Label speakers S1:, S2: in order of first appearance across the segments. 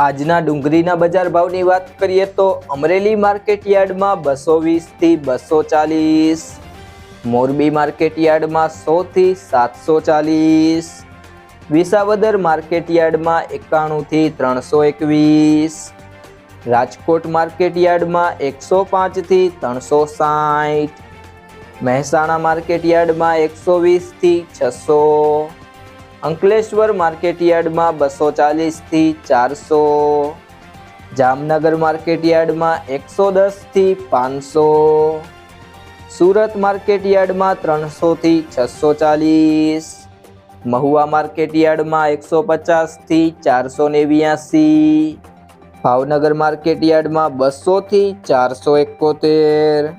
S1: આજના ડુંગળીના બજાર ભાવની વાત કરીએ તો અમરેલી માર્કેટ યાર્ડમાં બસો વીસથી બસો ચાલીસ. મોરબી માર્કેટ યાર્ડમાં સોથી સાતસો ચાલીસ. વિસાવદર માર્કેટ યાર્ડમાં એકાણુંથી ત્રણસો એકવીસ. રાજકોટ માર્કેટ યાર્ડમાં એકસો પાંચથી ત્રણસો સાઠ. મહેસાણા માર્કેટ યાર્ડમાં એકસો વીસથી છસો. અંકલેશ્વર માર્કેટ યાર્ડમાં બસો ચાલીસથી ચારસો, જામનગર માર્કેટ યાર્ડમાં એકસો દસથી પાંચસો, સુરત માર્કેટ યાર્ડમાં ત્રણસોથી છસો ચાલીસ મહુવા માર્કેટ યાર્ડમાં એકસો પચાસથી ચારસો નેવ્યાસી, ભાવનગર માર્કેટ યાર્ડમાં બસોથી ચારસો એકોતેર,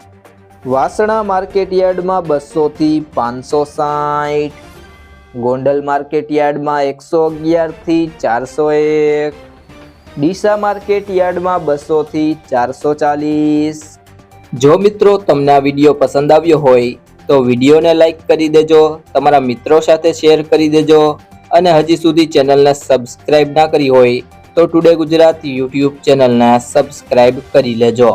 S1: વાસણા માર્કેટ યાર્ડમાં બસોથી પાંચસો સાઠ ગોંડલ માર્કેટ યાર્ડમાં એકસો અગિયારથી ચારસો એક. ડીસા માર્કેટ યાર્ડમાં બસોથી ચારસો ચાલીસ. જો મિત્રો તમને આ વીડિયો પસંદ આવ્યો હોય, તો વિડીયોને લાઈક કરી દેજો, તમારા મિત્રો સાથે શેર કરી દેજો, અને હજી સુધી ચેનલને સબસ્ક્રાઇબ ના કરી હોય, તો ટુડે ગુજરાત યુટ્યુબ ચેનલને સબસ્ક્રાઇબ કરી લેજો.